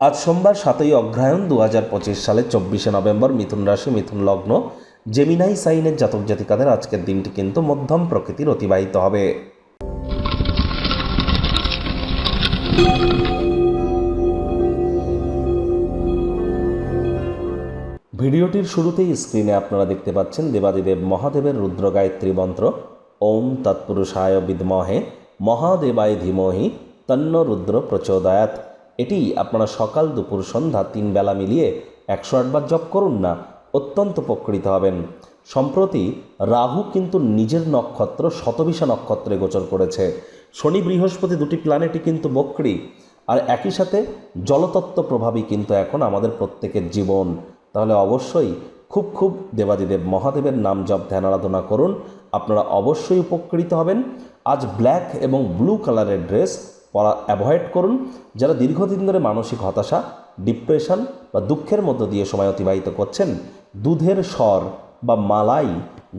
আজ সোমবার সাতই অগ্রহায়ণ দু হাজার পঁচিশ সালের চব্বিশে নভেম্বর মিথুন রাশি, মিথুন লগ্ন জেমিনাই সাইনের জাতক জাতিকাদের আজকের দিনটি কিন্তু মধ্যম প্রকৃতির অতিবাহিত হবে। ভিডিওটির শুরুতেই স্ক্রিনে আপনারা দেখতে পাচ্ছেন দেবাদিদেব মহাদেবের রুদ্র গায়ত্রী মন্ত্র, ওম তৎপুরুষায় বিদ্মহে, মহাদেবায় ধীমহি, তন্ন রুদ্র প্রচোদয়াত এটি আপনারা সকাল, দুপুর, সন্ধ্যা তিন বেলা মিলিয়ে একশো আটবার জপ করুন না, অত্যন্ত উপকৃত হবেন। সম্প্রতি রাহু কিন্তু নিজের নক্ষত্র, শতবিশা নক্ষত্রে গোচর করেছে। শনি বৃহস্পতি দুটি প্ল্যানেটই কিন্তু বক্রী। আর একই সাথে জলতত্ত্ব প্রভাবই কিন্তু এখন আমাদের প্রত্যেকের জীবন। তাহলে অবশ্যই খুব খুব দেবাদিদেব মহাদেবের নাম জপ, ধ্যান, আরাধনা করুন। আপনারা অবশ্যই উপকৃত হবেন। আজ ব্ল্যাক এবং ব্লু কালারের ড্রেস পরা অ্যাভয়েড করুন। যারা দীর্ঘদিন ধরে মানসিক হতাশা ডিপ্রেশন বা দুঃখের মধ্য দিয়ে সময় অতিবাহিত করছেন, দুধের স্বর বা মালাই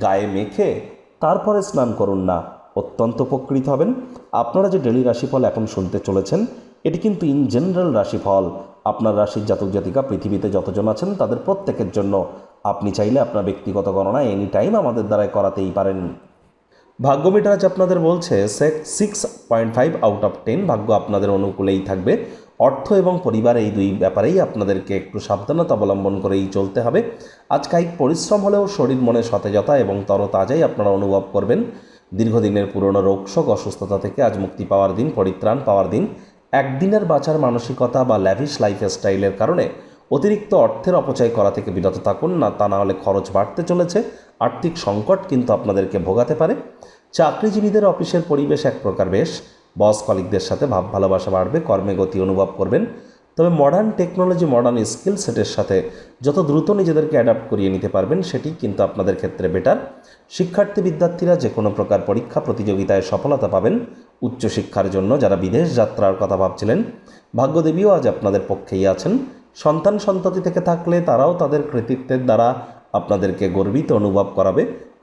গায়ে মেখে তারপরে স্নান করুন না। অত্যন্ত উপকৃত হবেন। আপনারা যে ডেলি রাশিফল এখন শুনতে চলেছেন, এটি কিন্তু ইন জেনারেল রাশিফল। আপনার রাশির জাতক জাতিকা পৃথিবীতে যতজন আছেন, তাদের প্রত্যেকের জন্য। আপনি চাইলে আপনার ব্যক্তিগত গণনা এনি টাইম আমাদের দ্বারাই করাতেই পারেন। ভাগ্য মিটার আজ আপনাদের বলছে six point five out of ten ভাগ্য আপনাদের অনুকূলেই থাকবে। অর্থ এবং পরিবার এই দুই ব্যাপারেই আপনাদেরকে একটু সাবধানতা অবলম্বন করেই চলতে হবে। আজ কায়িক পরিশ্রম হলেও শরীর, মনে সতেজতা এবং তরতাজাই আপনারা অনুভব করবেন। দীর্ঘদিনের পুরনো রোগশোক অসুস্থতা থেকে আজ মুক্তি পাওয়ার দিন, পরিত্রাণ পাওয়ার দিন, একদিনের বাঁচার মানসিকতা বা ল্যাভিশ লাইফস্টাইলের কারণে অতিরিক্ত অর্থের অপচয় করা থেকে বিরত থাকুন। না, তা না হলে খরচ বাড়তে চলেছে। আর্থিক সংকট কিন্তু আপনাদেরকে ভোগাতে পারে। চাকরিজীবীদের অফিসের পরিবেশ এক প্রকার বেশ। বস কলিকদের সাথে ভাব ভালোবাসা বাড়বে, কর্মে গতি অনুভব করবেন। তবে মডার্ন টেকনোলজি মডার্ন স্কিল সেটের সাথে যত দ্রুত নিজেদেরকে অ্যাডাপ্ট করিয়ে নিতে পারবেন, সেটি কিন্তু আপনাদের ক্ষেত্রে বেটার শিক্ষার্থী বিদ্যার্থীরা যে কোনো প্রকার পরীক্ষা প্রতিযোগিতায় সফলতা পাবেন উচ্চশিক্ষার জন্য, যারা বিদেশ যাত্রার কথা ভাবছিলেন। ভাগ্যদেবীও আজ আপনাদের পক্ষেই আছেন। সন্তান সন্ততি থেকে থাকলে তারাও তাদের কৃতিত্বের দ্বারা আপনাদেরকে গর্বিত অনুভব করাবে।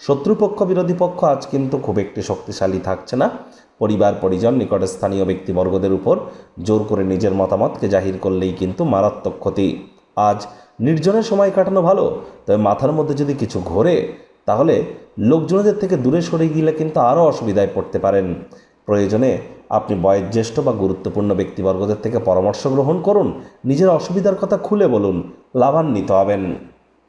শত্রুপক্ষ বিরোধী পক্ষ আজ কিন্তু খুব একটি শক্তিশালী থাকছে না। পরিবার, পরিজন, নিকটে স্থানীয় ব্যক্তিবর্গদের উপর জোর করে নিজের মতামতকে জাহির করলেই কিন্তু মারাত্মক ক্ষতি। আজ নির্জনের সময় কাটানো ভালো, তবে মাথার মধ্যে যদি কিছু ঘোরে, তাহলে লোকজনদের থেকে দূরে সরে গেলে কিন্তু আরও অসুবিধায় পড়তে পারেন। প্রয়োজনে আপনি বয়োজ্যেষ্ঠ বা গুরুত্বপূর্ণ ব্যক্তিবর্গদের থেকে পরামর্শ গ্রহণ করুন, নিজের অসুবিধার কথা খুলে বলুন, লাভান্বিত হবেন।